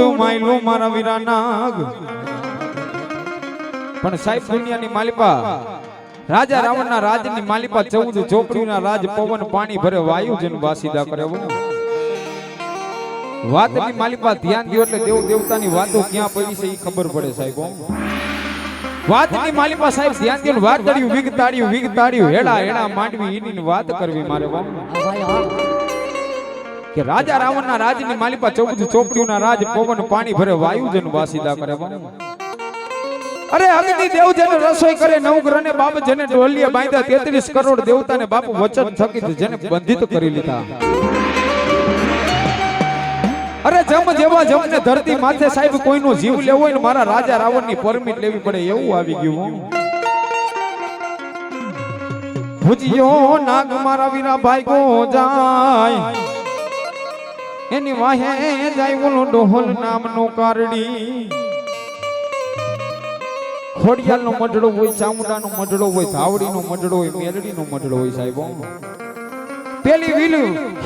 Rude માયલું મારા વીરા નાગ પણ સાહેબ દુનિયાની માલિપા, રાજા રાવણના રાજની માલિપા ચૌદ ચોપડીના રાજ પવન, પાણી ભરે વાયુ જન વાસીદા કરે. વાતની માલિપા ધ્યાન દો એટલે દેવ દેવતાની વાતો ક્યાં પડી છે એ ખબર પડે સાહેબ વાતની માલિપા સાહેબ ધ્યાન દો વાત કર્યું વિગતાડ્યું વિગતાડ્યું હેડા હેડા માંડવી એની વાત કરવી મારે, હો. કે રાજા રાવણના રાજની માલિપા ચૌદ ચોપડીઓના રાજ પવન, પાણી ભરે, વાયુજન વાસીદા કરે અરે અગ્નિ દેવ જેને રસોઈ કરે નવગ્રહ ને બાપ જેને ઢોલિયા બાંધ્યા, તેત્રીસ કરોડ દેવતાને બાપુ વચન થકી જેને બંધિત કરી લીધા. અરે જમ જેવા જમને ધરતી માથે સાહેબ, કોઈનો જીવ લેવો હોય ને મારા રાજા રાવણની પરમિટ લેવી પડે, એવું આવી ગયું. ભુજિયો નાગ મારા વીરા ભાઈ કો જાય. એની વાહે જાય ઓલું ડોહલ નામનું કારડી. ખોડિયાલનો મઢડો હોય, ચામુંડાનો મઢડો હોય, ધાવડીનો મઢડો હોય મેરડીનો મઢડો હોય, સાહેબ. પેલી વીલ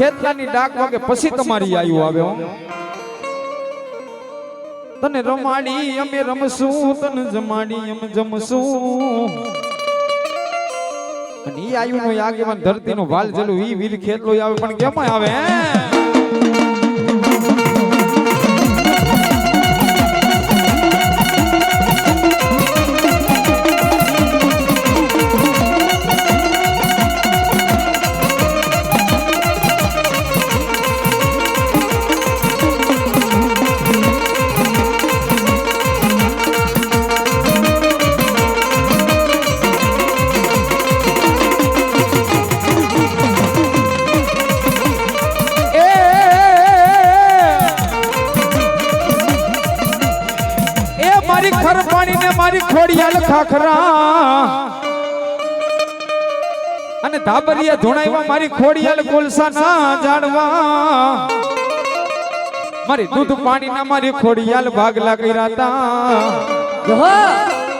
ખેતલાની ડાક વાગે પછી તમારી આયુ આવે તને રમાડી અમે રમશું, તને જમાડી અમે જમશું. અને ઈ આયુનો આગેવાન ધરતીનો વાલ જલું ઈ વીર ખેતલો આવે, પણ કેમ આવે મારી ખર પાણી ને મારી ખોડિયાલ ખાખરા. અને ધાબરિયા ધોણાઈમાં મારી ખોડિયાલ કોલસા ના જાણવા. મારી દૂધ પાણી ના મારી ખોડિયાલ ભાગલા કર્યા તા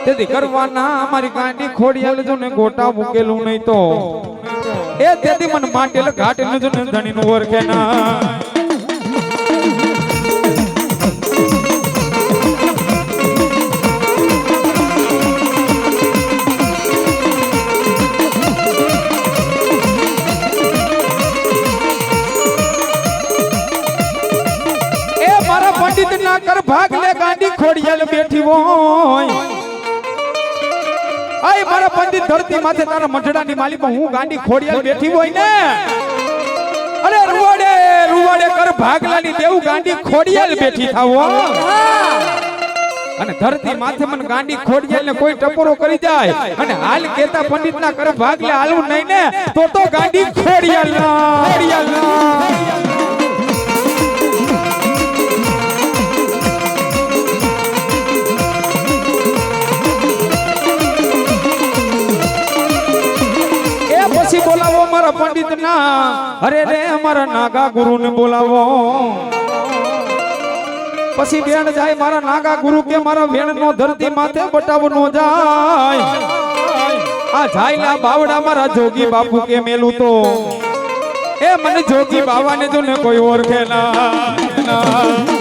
તેથી કરવાના મારી ગાંડી ખોડિયાલ જો ને ગોટા મૂકેલું નહીં તો. એ તેથી મને માટેલ ઘાટ ન જો ધણી નું ઓળખે ના કર ભાગ લે ગાંડી ખોડિયાલ બેઠી હોય. આય, મારા પંડિત ધરતી માથે તારા મઢડાની માલીમાં હું ગાંડી ખોડિયાલ બેઠી હોય ને? અરે, રૂવાડે રૂવાડે કર ભાગલાની દેવ ગાંડી ખોડિયાલ બેઠી થાવ અને ધરતી માથે મને ગાંડી ખોડિયાલ ને કોઈ ટપોરો કરી જાય. અને હાલ કેતા પંડિત ના કર ભાગલે હાલવું નહીં ને, તો તો ગાંડી ખોડિયાલ ના ખોડિયાલ બોલાવો મારા પંડિત ના અરે રે અમારા નાગા ગુરુ ને બોલાવો. પછી બેન જાય, મારા નાગા ગુરુ કે મારા વેણ નો ધરતી માથે બટાવો નો જાય. આ જાયલા બાવડા મારા જોગી બાપુ કે મેલું તો. એ મને જોગી બાવાને જો ને કોઈ ઓળખે ના.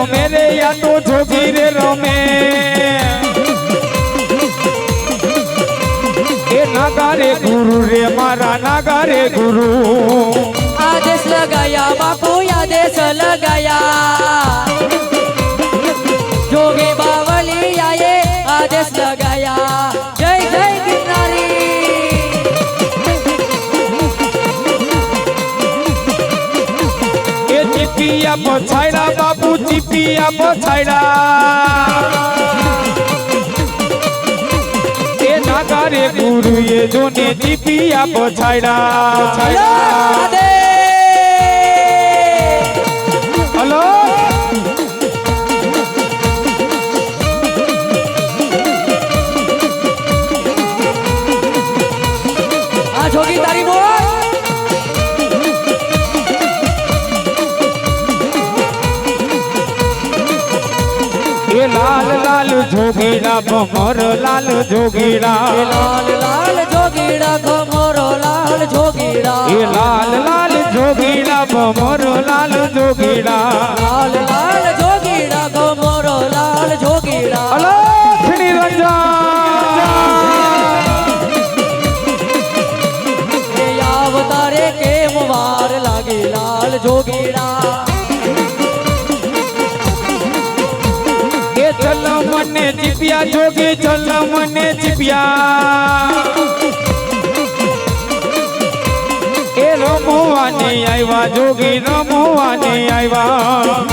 રમે રે યા તો જોગી રે રમે. એ નાગારે ગુરુ રે મારા નાગારે ગુરુ. આદેશ લગાયા બાપુ આદેશ લગાયા. જોગી બાવલિયાએ આદેશ લગાયા. જય જય ગિરનારી. ચીપિયા પછાયડા બાપુ ચીપિયા પછાયડા એ નાગા રે ગુરુ એ જોને ચીપિયા પછાયડા આદેશ હલો આ જોગી તારી લાલ જોગીડા ભમર લાલ જોગીડા. લાલ લાલ જોગીડા લાલ જોગીડા. એ લાલ લાલ જોગીડા ભમર લાલ જોગીડા. લાલ લાલ જોગીડા ભમર લાલ જોગીડા. અલખની રંજા આવતારે કેમ વાર લાગે? લાલ જોગીડા. ચીપિયા જોગી ચલ મને ચીપિયા એ રમવાની આવ્યા જોગી રમવાની આવ્યા